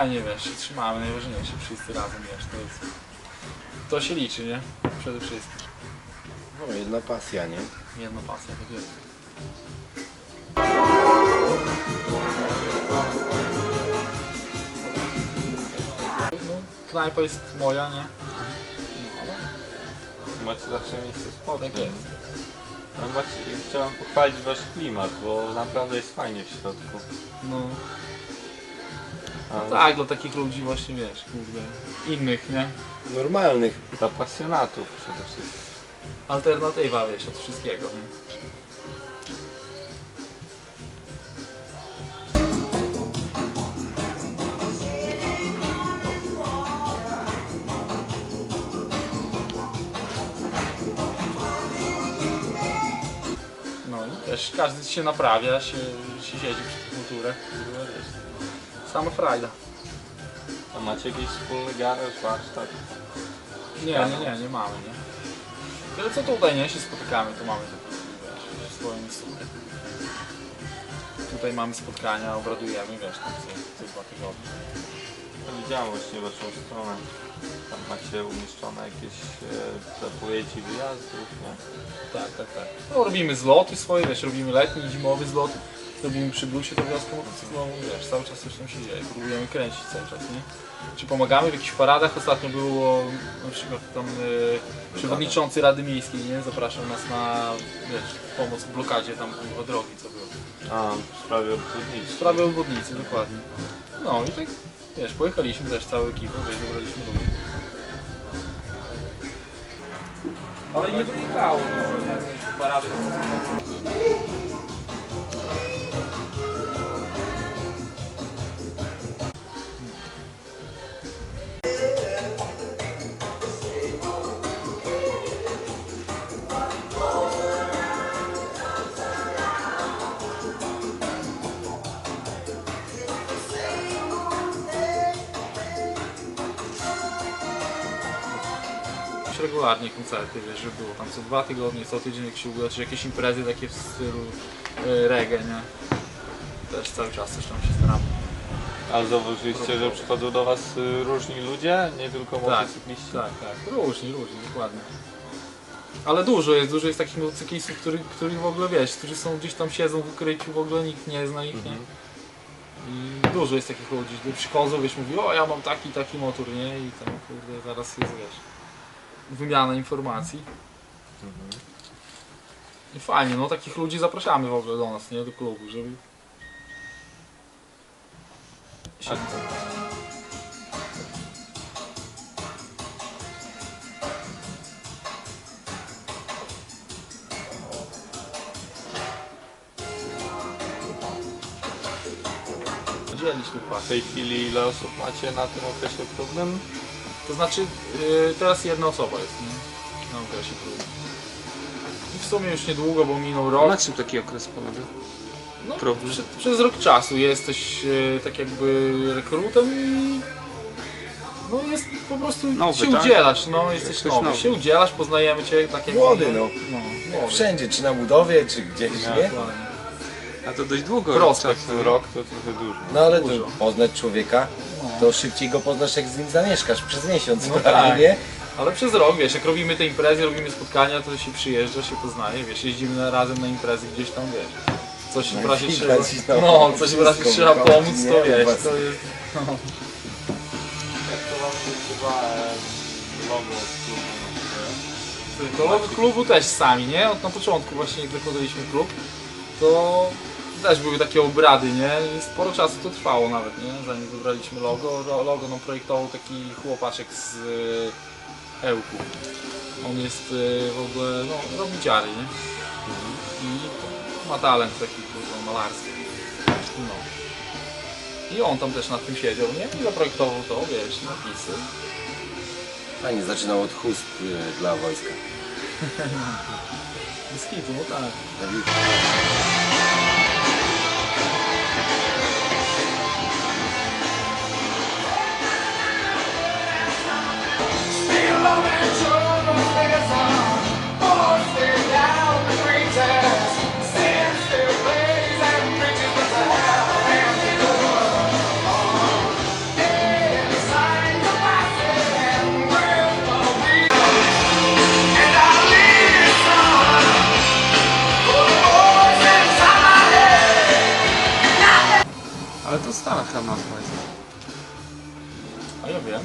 fajnie, wiesz, się trzymamy, najważniejsze, wszyscy razem, wiesz, to jest... To się liczy, nie? Przede wszystkim. No, jedna pasja, nie? Jedna pasja, tak jest. No, knajpa jest moja, nie? Macie zawsze miejsce spotkań. Tak jest. No, macie, chciałem pochwalić wasz klimat, bo naprawdę jest fajnie w środku. No, A tak, dla takich ludzi właśnie, wiesz, kurde, innych, nie? Normalnych. Dla pasjonatów przede wszystkim. Alternatywa, wiesz, od wszystkiego, nie? No i też każdy się naprawia, się, się siedzi przy kurwa, wiesz. Sama frajda. A macie jakiś wspólny garaż, warsztat? Nie, nie, nie, nie mamy, nie. Tyle co tutaj, nie, się spotykamy, to mamy wiesz, swoją miejscówkę. Tutaj mamy spotkania, obradujemy, wiesz, tam co, co dwa tygodnie. Widziałem właśnie waszą stronę. Tam macie umieszczone jakieś e, zapowiedzi wyjazdów, nie? Tak, tak, tak. No robimy zloty swoje, wiesz, robimy letni, zimowy zlot, robimy przy Blusie to wioskę motocyklową, wiesz, cały czas coś tam się dzieje, próbujemy kręcić cały czas, nie? Czy pomagamy w jakichś paradach, ostatnio było na przykład tam e, przewodniczący Rady Miejskiej, nie? Zapraszał nas na, wiesz, pomoc w blokadzie tam kurwa, drogi, co było. A, w sprawie obwodnicy. W sprawie obwodnicy, dokładnie. No i tak, wiesz, pojechaliśmy też całą ekipą, wiesz, zebraliśmy ludzi. Ale nie wynikało, no, parady. Regularnie koncerty, wiesz, że było tam co dwa tygodnie, co tydzień jak się uda, czy jakieś imprezy takie w stylu e, reggae, nie? Też cały czas coś tam się staramy. Ale zauważyliście, że przychodzą do was y, różni ludzie, nie tylko motocykliści? Tak, tak, różni, różni, dokładnie. Ale dużo jest, dużo jest takich motocyklistów, których, których w ogóle wiesz, którzy są gdzieś tam siedzą w ukryciu, w ogóle nikt nie zna ich, nie? Mhm. I dużo jest takich ludzi, którzy przychodzą, wiesz, mówi, o ja mam taki, taki motor, nie? I tam, kurde, zaraz jest, wiesz, wymiana informacji. Mhm. I fajnie, no takich ludzi zapraszamy w ogóle do nas, nie? Do klubu, żeby... Dzieliśmy w tej chwili ile osób macie na tym okresie próbnym? To znaczy, yy, teraz jedna osoba jest, nie? Na okresie próbnym. I w sumie już niedługo, bo minął rok. Na czym taki okres polega? No, próbny? Przy, przez rok czasu jesteś e, tak jakby rekrutem i no jest po prostu Nowy, się tak? udzielasz, no jesteś Jesteś nowy. nowy. się udzielasz, poznajemy cię tak jak Młody, no. no młody. Wszędzie, czy na budowie, czy gdzieś, nie? Dokładnie. A to dość długo Prospekt. czasu. Rok to trochę dużo. No ale Dużo. to poznać człowieka, to szybciej go poznasz jak z nim zamieszkasz przez miesiąc No prawie, tak. nie? Ale przez rok, wiesz, jak robimy te imprezy, robimy spotkania, to się przyjeżdża, się poznaje, wiesz, jeździmy razem na imprezy gdzieś tam, wiesz. Coś w razie trzeba, no, no, coś w razie trzeba pomóc, nie? to wiesz, to jest... Jak to wam się nazywa e, logo klubu? To logo klubu też sami, nie? Od na początku właśnie jak zakładaliśmy klub, to też były takie obrady, nie? I sporo czasu to trwało nawet, nie? Zanim wybraliśmy logo. Ro- Logo nam projektował taki chłopaczek z y, Ełku. On jest y, w ogóle, no, robi dziary, nie? I ma talent taki kurwa, malarski. No. I on tam też nad tym siedział, nie? I zaprojektował to, wiesz, napisy. Fajnie zaczynał od chust y, dla wojska. Bez hitu, no tak. Ja wiem.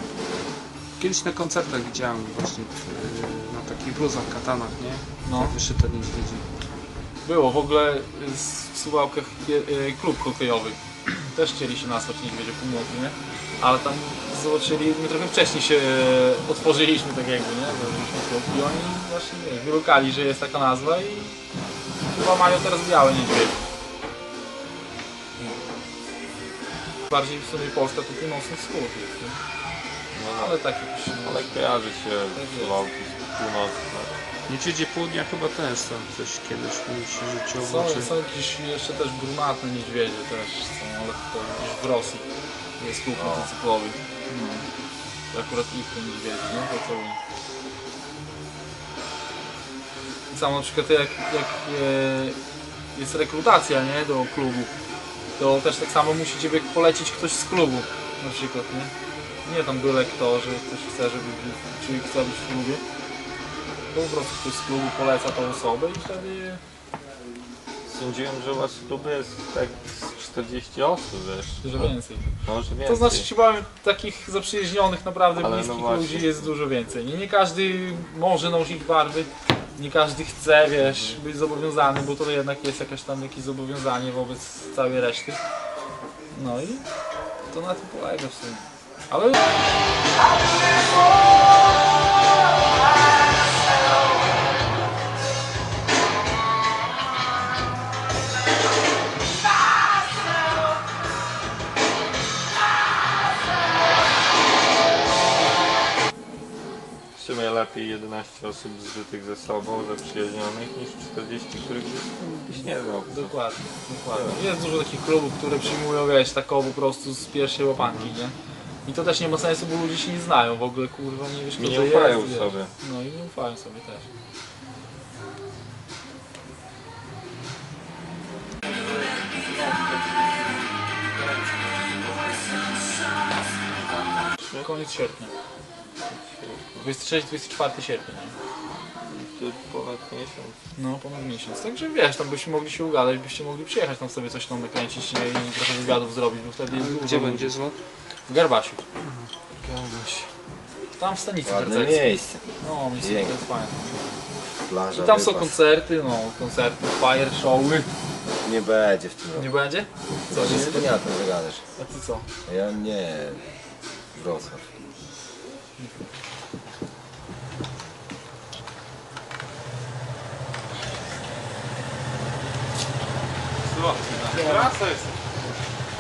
Kiedyś na koncertach widziałem właśnie yy, na takich bluzach, katanach, nie? No. Tak Wyszyte niedźwiedzi. Było w ogóle z- w Suwałkach je- e, klub hokejowy. Też chcieli się nazwać Niedźwiedzie Północy, nie? Ale tam zobaczyli, my trochę wcześniej się e, otworzyliśmy tak jakby, nie? Założyliśmy klub i oni właśnie nie, wylukali, że jest taka nazwa i chyba mają teraz białe niedźwiedzie. Bardziej w sumie Polska to północny wschód jest, nie? No, Ale tak jakoś... ale kojarzy się Tak. Suwałki z północne. Niedźwiedzie południa chyba też tam coś kiedyś mi się rzuciło w Są, oczy. są jakieś jeszcze też brunatne niedźwiedzie też są, ale to gdzieś w Rosji jest klub O. motocyklowy. No. To akurat ich to niedźwiedzie, nie? To co... I Samo na przykład jak, jak e, jest rekrutacja, nie? Do klubu, to też tak samo musi Ciebie polecić ktoś z klubu, na przykład, nie? Nie tam byle kto, że ktoś chce, żeby, czyli chce być w klubie. To po prostu ktoś z klubu poleca tą osobę i wtedy Sądziłem, że u was w klubie jest tak z 40 osób, wiesz. Że więcej. Może więcej. To znaczy powiem, takich zaprzyjaźnionych, naprawdę Ale no bliskich właśnie. ludzi jest dużo więcej. Nie, nie każdy może nosić barwy, nie każdy chce, wiesz, być zobowiązany, bo to jednak jest jakaś tam jakieś zobowiązanie wobec całej reszty. No i to na tym polega w sumie. Ale W sumie lepiej 11 osób zżytych ze sobą, zaprzyjaźnionych, niż 40, których byś, nie znał. dokładnie, dokładnie. Jest dużo takich klubów, które przyjmują, wiesz, taką po prostu z pierwszej łapanki, nie? I to też nie ma sensu, bo ludzie się nie znają w ogóle, kurwa, nie wiesz kto Nie to ufają jest, wiesz. sobie. No i nie ufają sobie też. Koniec sierpnia. 26-24 sierpnia. nie? To ponad miesiąc. No, ponad miesiąc. Także wiesz, tam byśmy mogli się ugadać, byście mogli przyjechać tam sobie coś tam nakręcić nie? i trochę wywiadów zrobić, bo wtedy jest dużo Gdzie ludzi. będzie zlot? W Garbasiu. Tam w stanicy Ładne harcerskiej. miejsce. No, miejsce to Piękne. jest fajne. Plaża, I tam są wypas. koncerty, no, koncerty, fire showy. Nie będzie w tym roku. Nie będzie? Co, Co nie się z będzie? koniatem wygadasz? A ty co? Ja nie. Wrocław.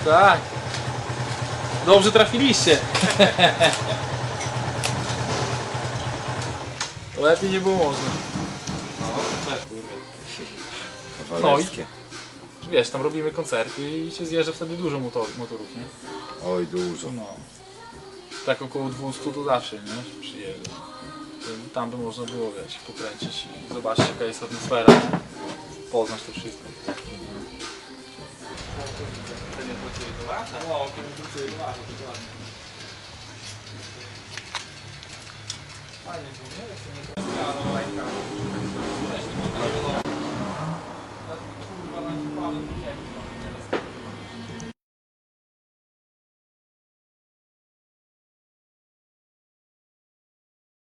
Tak. Dobrze trafiliście. Lepiej nie było można. Kawalerskie. Wiesz, tam robimy koncerty i się zjeżdża wtedy dużo motor, motorów, nie? Oj, dużo. No. Tak około 200 to zawsze, nie? Przyjeżdża. To Tam by można było, wiesz, pokręcić i zobaczyć jaka jest atmosfera. Poznać to wszystko. Fajnie, nie? Jak się nie